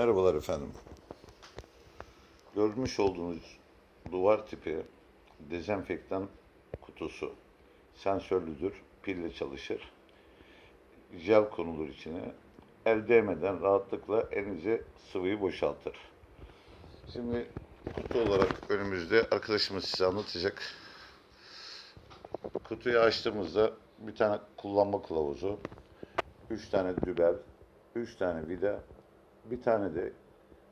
Merhabalar efendim. Görmüş olduğunuz duvar tipi dezenfektan kutusu sensörlüdür, pille çalışır. Jel konulur içine. El değmeden rahatlıkla elinize sıvıyı boşaltır. Şimdi kutu olarak önümüzde arkadaşımız size anlatacak. Kutuyu açtığımızda bir tane kullanma kılavuzu, 3 tane dübel, 3 tane vida, bir tane de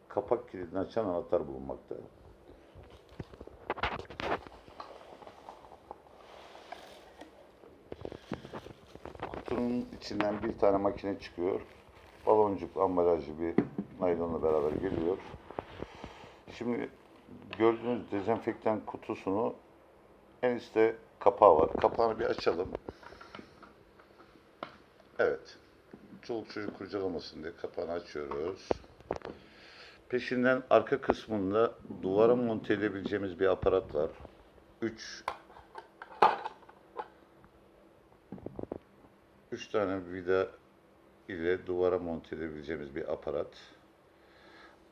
kapak kilidini açan anahtar bulunmakta. Kutunun içinden bir tane makine çıkıyor. Baloncuk ambalajlı bir naylonla beraber geliyor. Şimdi gördüğünüz dezenfektan kutusunu en üstte kapağı var. Kapağını bir açalım. Evet. Çoluk çocuk kurcalamasın diye kapağını açıyoruz. Peşinden arka kısmında duvara monte edebileceğimiz bir aparat var. 3 3 tane vida ile duvara monte edebileceğimiz bir aparat.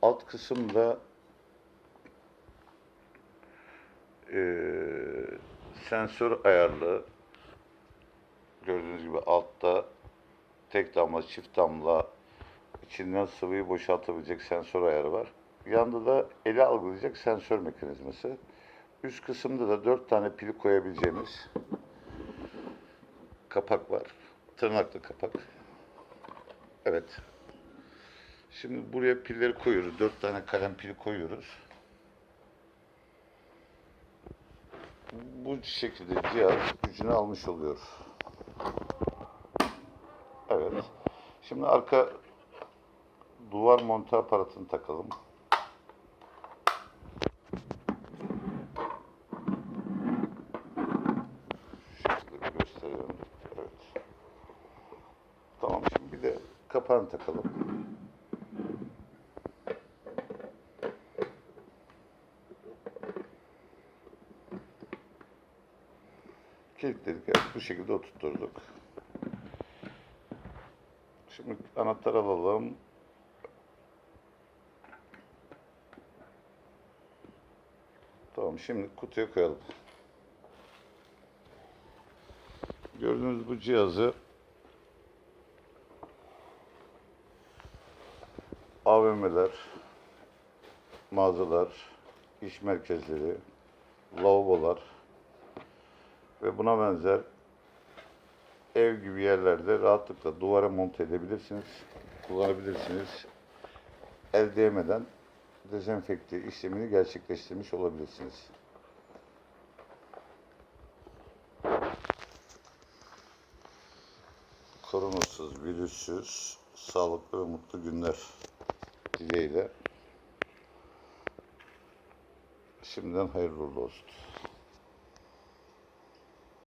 Alt kısımda eee sensör ayarlı gördüğünüz gibi altta tek damla, çift damla içinden sıvıyı boşaltabilecek sensör ayarı var. Yanında da eli algılayacak sensör mekanizması. Üst kısımda da dört tane pili koyabileceğimiz kapak var. Tırnaklı kapak. Evet. Şimdi buraya pilleri koyuyoruz. Dört tane kalem pili koyuyoruz. Bu şekilde cihaz gücünü almış oluyor. Evet. Şimdi arka duvar monte aparatını takalım. Şekilde bir gösterelim. Evet. Tamam şimdi bir de kapağını takalım. Kilitledik. Evet, bu şekilde oturtturduk. Şimdi anahtar alalım. Tamam şimdi kutuya koyalım. Gördüğünüz bu cihazı AVM'ler, mağazalar, iş merkezleri, lavabolar ve buna benzer ev gibi yerlerde rahatlıkla duvara monte edebilirsiniz, kullanabilirsiniz. El değmeden dezenfekte işlemini gerçekleştirmiş olabilirsiniz. Koronasız, virüssüz, sağlıklı ve mutlu günler dileğiyle. Şimdiden hayırlı olsun.